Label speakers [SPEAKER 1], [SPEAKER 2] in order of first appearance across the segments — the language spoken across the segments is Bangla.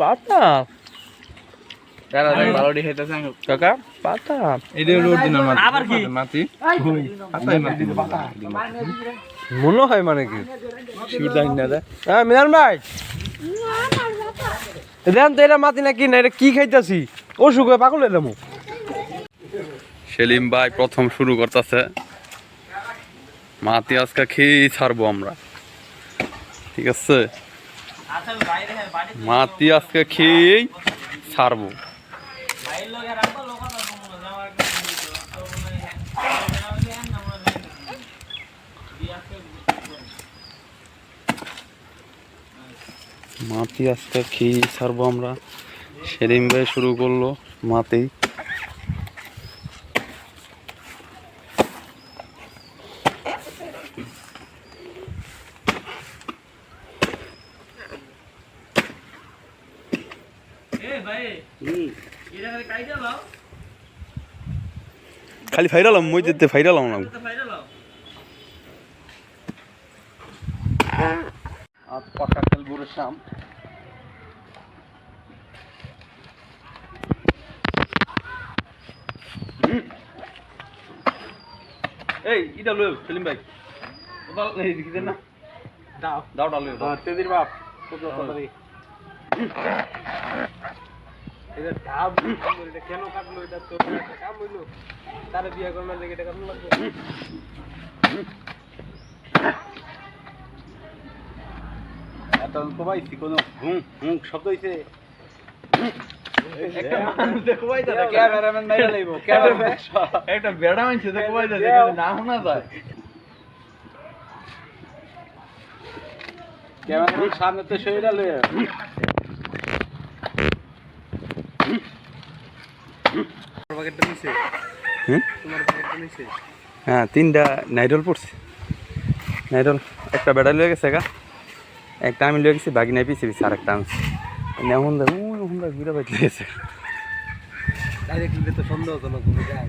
[SPEAKER 1] পাতা। কাকা
[SPEAKER 2] মাটি।
[SPEAKER 3] আবার কি?
[SPEAKER 2] মাটি।
[SPEAKER 1] মনে হয় মানে কি? হ্যাঁ মিলান ভাই। দেন তো এটা মাতি নাকি না এটা কি খাইতাছি? অসুখ হয়ে পাগল হয়ে যাব।
[SPEAKER 4] সেলিম ভাই প্রথম শুরু করতেছে। মাতি আজকে খেয়ে ছাড়বো আমরা। ঠিক আছে
[SPEAKER 3] আচ্ছা বাইরে হ্যাঁ বাড়ি
[SPEAKER 4] মাতি আজকে খেয়েই ছাড়বো। মাতি আজকে খেয়েই ছাড়বো আমরা। সেলিম ভাই শুরু করল মাতেই।
[SPEAKER 3] খালি
[SPEAKER 4] ফাইরালাম মই যেতে ফাইরালাম না আজ পাকা খেলবুরের শাম এই ইটা লই সেলিম ভাই। ওদাল এই দিকে না। দাও। দাও ডাল
[SPEAKER 1] তেদির বাপ এটা ধাপ এটা কেন কাটলো? এটা তো একটা কাম হইল। তারে বিয়ে করবার লেগে এটা কাটলো। লাগবে
[SPEAKER 4] এত তো কোনো হুম হুম শব্দ হইছে?
[SPEAKER 2] একটা মানুষ দেখো ভাই দাদা
[SPEAKER 1] ক্যামেরাম্যান মাইরা লইবো
[SPEAKER 2] একটা বেড়া মানছে না শোনা যায়।
[SPEAKER 1] ক্যামেরাম্যান সামনে তো শরীরা লই
[SPEAKER 4] হ্যাঁ? তিনটা নাইডল পড়ছে। নাইডল একটা বেড়া লয়ে গেছে গা। একটা আমি লয়ে গেছি বাকি নাই পিছিয়ে পিছিয়ে আর একটা আনছি। এমন দেখ এমন দেখ ঘুরে বাইতে গেছে।
[SPEAKER 1] ডাইরেক্ট তো সন্দেহজনক হবে যায়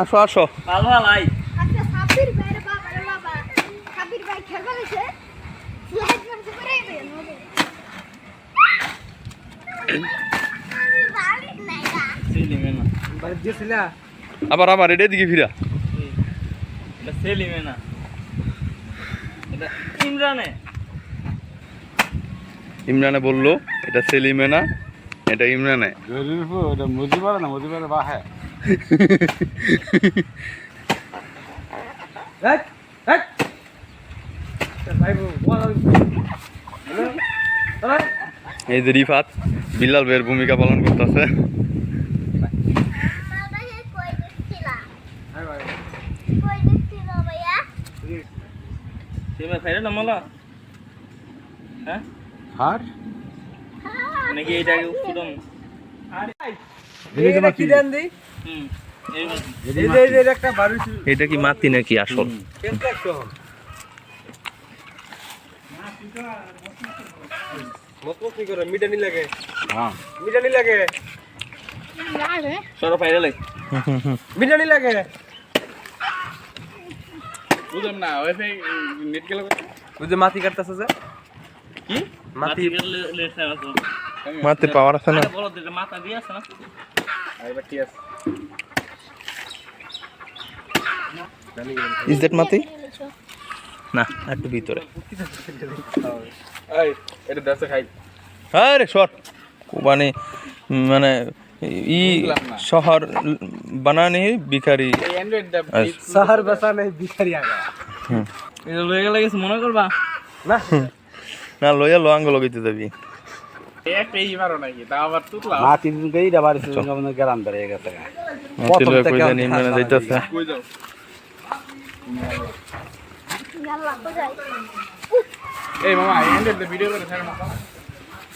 [SPEAKER 4] আসো আসো।
[SPEAKER 3] ভালো ভালাই
[SPEAKER 5] আচ্ছা সাবির ভাইয়ের বাবা রে বাবা সাবির ভাই খেলবা গেছে ফ্লাইট করতে পারে মধ্যে বাড়ি নাই গা
[SPEAKER 3] সেলিমে না
[SPEAKER 1] বাড়ি দিয়েছিলা
[SPEAKER 4] আবার আবার, এটা দিকে ফিরা।
[SPEAKER 3] এটা এটা ইমরানে
[SPEAKER 4] বলল, এটা সেলিমে না, এটা ইমরানে।
[SPEAKER 2] মুজিবার না
[SPEAKER 4] এই যে রিফাত। বিল্লাল ভাইয়ের ভূমিকা পালন করতেছে।
[SPEAKER 5] বাবা হে কই দিছিলা কই দিছিলা ভাইয়া
[SPEAKER 3] সেবা ফাইরা না মালা হ্যাঁ
[SPEAKER 2] আর
[SPEAKER 3] নাকি এটাকে উঠছিলাম
[SPEAKER 1] এটা কি দেন দি
[SPEAKER 3] হুম। এই মাছ।
[SPEAKER 1] এই যে এই যে একটা বাড়ি
[SPEAKER 3] এটা কি মাতি নাকি আসল
[SPEAKER 1] কেমন লাগছো মতলব কি করে মিটানি লাগে
[SPEAKER 2] হ্যাঁ
[SPEAKER 1] মিটানি লাগে
[SPEAKER 5] লাগে
[SPEAKER 3] সরো ফাইরা লাই
[SPEAKER 1] মিটানি লাগে
[SPEAKER 2] বুঝলাম না ওইফাই নেট গেল
[SPEAKER 1] ওই যে মাটি কাটতেছে যে
[SPEAKER 3] কি
[SPEAKER 1] মাটি
[SPEAKER 3] লেটসা আছে
[SPEAKER 4] মাতে পাওয়ার আছে
[SPEAKER 3] আরে বলো দিলে মাথা দিয়ে আছে না
[SPEAKER 2] এবার ঠিক আছে
[SPEAKER 4] ইজ দ্যাট মাতি
[SPEAKER 3] না একটু ভিতরে।
[SPEAKER 2] এই এটা খাই।
[SPEAKER 4] আরে সর মানে মানে ই শহর বানানি
[SPEAKER 2] অ্যান্ড্রয়েড দা
[SPEAKER 1] শহর বসা নেই ভিখারি আগা
[SPEAKER 3] এটা লয়ে গেলে কিছু মনে করবা?
[SPEAKER 1] না।
[SPEAKER 4] না লইয়া লো আঙ্গ লগাইতে যাবি
[SPEAKER 1] গ্রাম
[SPEAKER 2] এই মামা অ্যান্ড্রয়েড দা ভিডিও করে ছাড়ো না।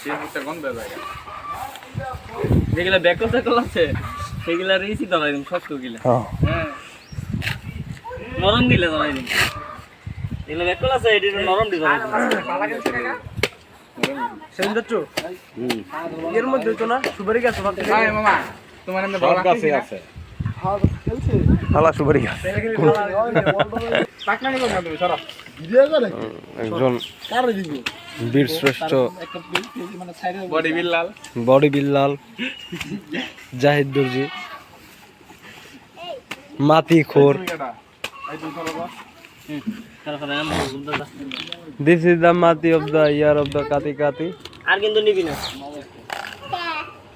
[SPEAKER 2] সেই মুখটা গন্ধ যায়।
[SPEAKER 3] যেগুলা ব্যাকল সাইকেল আছে সেগুলা রেসি ধরাই দিম শক্ত গিলা
[SPEAKER 2] হ্যাঁ।
[SPEAKER 3] নরম দিলে ধরাই দিম এগুলা ব্যাকল আছে এটি নরম দি ধরাই দিম
[SPEAKER 1] সেদিন যাচ্ছ এর মধ্যে তো না সুপারি গাছ
[SPEAKER 2] আয় মামা তোমার এমনি ভালো লাগছে আছে।
[SPEAKER 1] ফালা সুপারি গাছ।
[SPEAKER 2] টাকা নিলাম না তুমি সরো।
[SPEAKER 1] একজন বীর শ্রেষ্ঠ
[SPEAKER 2] বডি বিল্লাল
[SPEAKER 1] বডি বিল্লাল জাহিদ দর্জি। মাতি খোর। দিস ইজ দ্য মাতি of the year of the কাতি কাতি।
[SPEAKER 3] আর কিন্তু নিবি না
[SPEAKER 2] গরিব দেখুন না এই তিতা এটা
[SPEAKER 1] গরিব